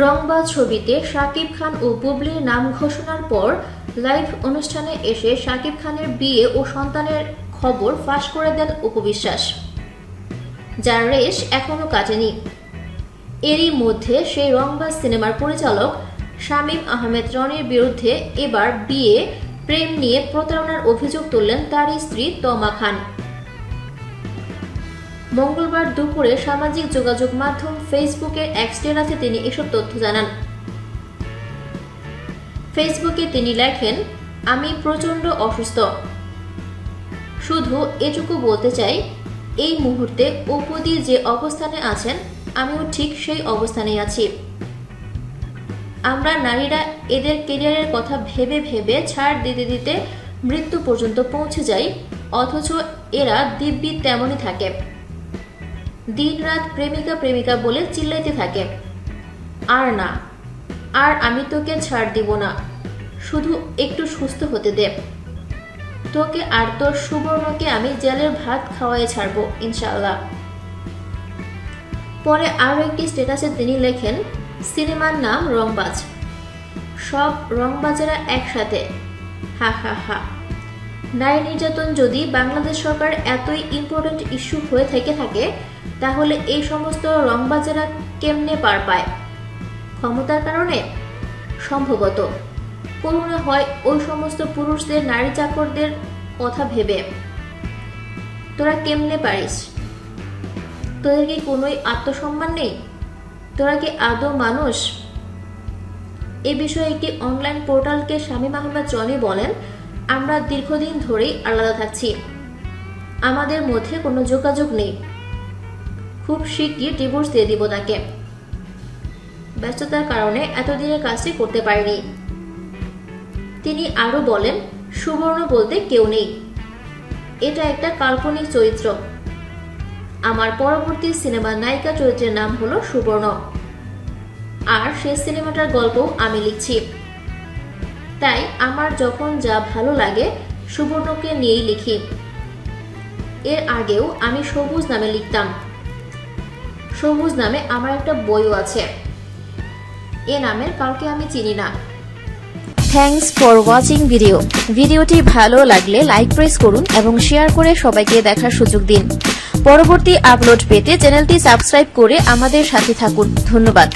রংবাজ ছবিতে শাকিব খান ও বুবলির নাম ঘোষণার পর লাইভ অনুষ্ঠানে এসে শাকিব খানের বিয়ে ও সন্তানের খবর ফাঁস করে দেন উপবিশ্বাস যার রেশ এখনও কাটেনি। এরই মধ্যে সেই রংবাজ সিনেমার পরিচালক শামীম আহমেদ রনির বিরুদ্ধে এবার বিয়ে, প্রেম নিয়ে প্রতারণার অভিযোগ তুললেন তারই স্ত্রী তমা খান। মঙ্গলবার দুপুরে সামাজিক যোগাযোগ মাধ্যম ফেসবুকে এক স্টেটাসে তিনি এসব তথ্য জানান। ফেসবুকে তিনি লেখেন, আমি প্রচণ্ড অসুস্থ। শুধু এটুকু বলতে চাই, এই মুহূর্তে উপদি যে অবস্থানে আছেন, আমিও ঠিক সেই অবস্থানে আছি। আমরা নারীরা এদের কেরিয়ারের কথা ভেবে ভেবে ছাড় দিতে দিতে মৃত্যু পর্যন্ত পৌঁছে যাই, অথচ এরা দিব্যি তেমনই থাকে। দিন রাত প্রেমিকা প্রেমিকা বলে চিল্লাইতে থাকে। আর না, আর আমি তোকে ছাড় দিব না। শুধু একটু সুস্থ হতে দে। তোকে আর তোর সুবর্ণকে আমি জেলের ভাত খাওয়াই ছাড়বো ইনশাল্লাহ পরে আরও একটি স্ট্যাটাসে তিনি লেখেন, সিনেমার নাম রংবাজ। সব রংবাজেরা একসাথে। হা হা হা। নারী নির্যাতন যদি বাংলাদেশ সরকার এতই ইম্পর্টেন্ট ইস্যু হয়ে থেকে থাকে তাহলে এই সমস্ত রংবাজেরা কেমনে পার পায়? ক্ষমতার কারণে? সম্ভবত। করুণা হয় ওই সমস্ত পুরুষদের, নারী চাকরদের কথা ভেবে। তোরা কেমনে পারিস? তোদের কি কোনোই আত্মসম্মান নেই? তোরা কি আদৌ মানুষ? এ বিষয়ে একটি অনলাইন পোর্টালকে শামীম আহমেদ জনি বলেন? আমরা দীর্ঘদিন ধরেই আলাদা থাকছি। আমাদের মধ্যে কোনো যোগাযোগ নেই। খুব শিগগির ডিভোর্স দিয়ে দিব তাকে। ব্যস্ততার কারণে এতদিনের কাজটি করতে পারিনি। তিনি আরও বলেন, সুবর্ণ বলতে কেউ নেই। এটা একটা কাল্পনিক চরিত্র। আমার পরবর্তী সিনেমার নায়িকা চরিত্রের নাম হলো সুবর্ণ। আর সে সিনেমাটার গল্পও আমি লিখছি। তাই আমার যখন যা ভালো লাগে, সুবর্ণকে নিয়েই লিখি। এর আগেও আমি সবুজ নামে লিখতাম। সবুজ নামে আমার একটা বইও আছে। এ নামের কাউকে আমি চিনি না। থ্যাংকস ফর ওয়াচিং ভিডিও ভিডিওটি ভালো লাগলে লাইক প্রেস করুন এবং শেয়ার করে সবাইকে দেখার সুযোগ দিন। পরবর্তী আপলোড পেতে চ্যানেলটি সাবস্ক্রাইব করে আমাদের সাথে থাকুন। ধন্যবাদ।